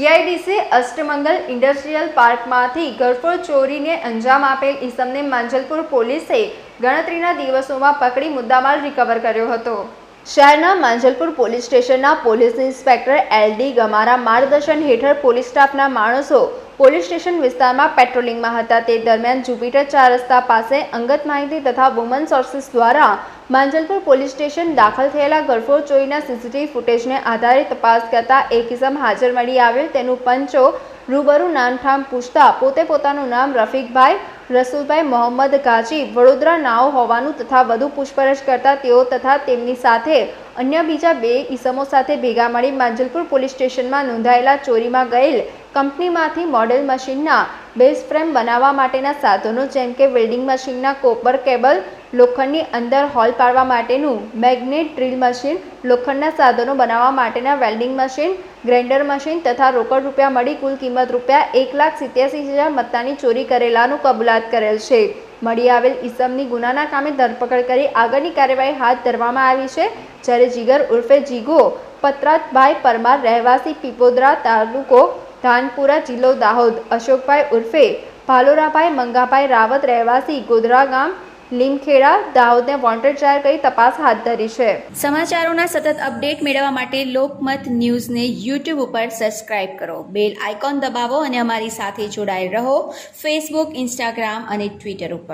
GIDC અષ્ટમંગલ industrial પાર્કમાંથી ઘરફોડ ચોરીને અંજામ આપેલ ઈસમને માંજલપુર પોલીસે ગણતરીના દિવસોમાં પકડી મુદ્દામાલ રિકવર કર્યો હતો. શહેરના માંજલપુર પોલીસ સ્ટેશનના police inspector L D Gamara માર્ગદર્શન હેઠળ પોલીસ સ્ટાફના માણસો પોલીસ સ્ટેશન વિસ્તારમાં પેટ્રોલિંગમાં હતા. તે દરમિયાન જુપિટર ચાર રસ્તા પાસે અંગત માહિતી તથા વુમન સોર્સિસ દ્વારા માંજલપુર પોલીસ સ્ટેશન દાખલ થયેલા ગરફોડ ચોરીના સીસીટીવી ફૂટેજને આધારે તપાસ કરતા એક કિસમ હાજર મળી આવ્યો તેનું પંચો રૂબરૂ નામઠામ પૂછતા પોતે પોતાનું નામ રફીકભાઈ રસુલભાઈ મોહમ્મદ કાજી વડોદરા નાઓ હોવાનું તથા વધુ પૂછપરછ કરતા તેઓ તથા તેમની સાથે અન્ય બીજા બે ઈસમો સાથે ભેગા મળી માંજલપુર પોલીસ સ્ટેશનમાં નોંધાયેલા ચોરીમાં ગયેલ કંપનીમાંથી મોડેલ મશીનના બેઝ ફ્રેમ બનાવવા માટેના સાધનો જેમ કે વેલ્ડિંગ મશીનના કોપર કેબલ, લોખંડની અંદર હોલ પાડવા માટેનું મેગ્નેટ ડ્રીલ મશીન, લોખંડના સાધનો બનાવવા માટેના વેલ્ડિંગ મશીન ગ્રાઇન્ડર મશીન તથા રોકડ રૂપિયા મળી કુલ કિંમત રૂપિયા એક લાખ સિત્યાસી હજાર મત્તાની ચોરી કરેલાનું કબૂલાત કરેલ છે. મળી આવેલ ઈસમની ગુનાના કામે ધરપકડ કરી આગળની કાર્યવાહી હાથ ધરવામાં આવી છે. જ્યારે જીગર ઉર્ફે જીગો પત્રાતભાઈ પરમાર, રહેવાસી પીપોદરા તાલુકો ધાનપુરા જિલ્લો દાહોદ. અશોકભાઈ ઉર્ફે ભાલોરાભાઈ મંગાભાઈ રાવત રહેવાસી ગોધરા ગામ લીમખેડા દાહોદને વોન્ટેડ જાહેર કરી તપાસ હાથ ધરી છે. સમાચારોના સતત અપડેટ મેળવવા માટે લોકમત ન્યૂઝને યુટ્યુબ ઉપર સબસ્ક્રાઇબ કરો. બેલ આઇકોન દબાવો અને અમારી સાથે જોડાયેલ રહો. ફેસબુક ઇન્સ્ટાગ્રામ અને ટ્વિટર ઉપર.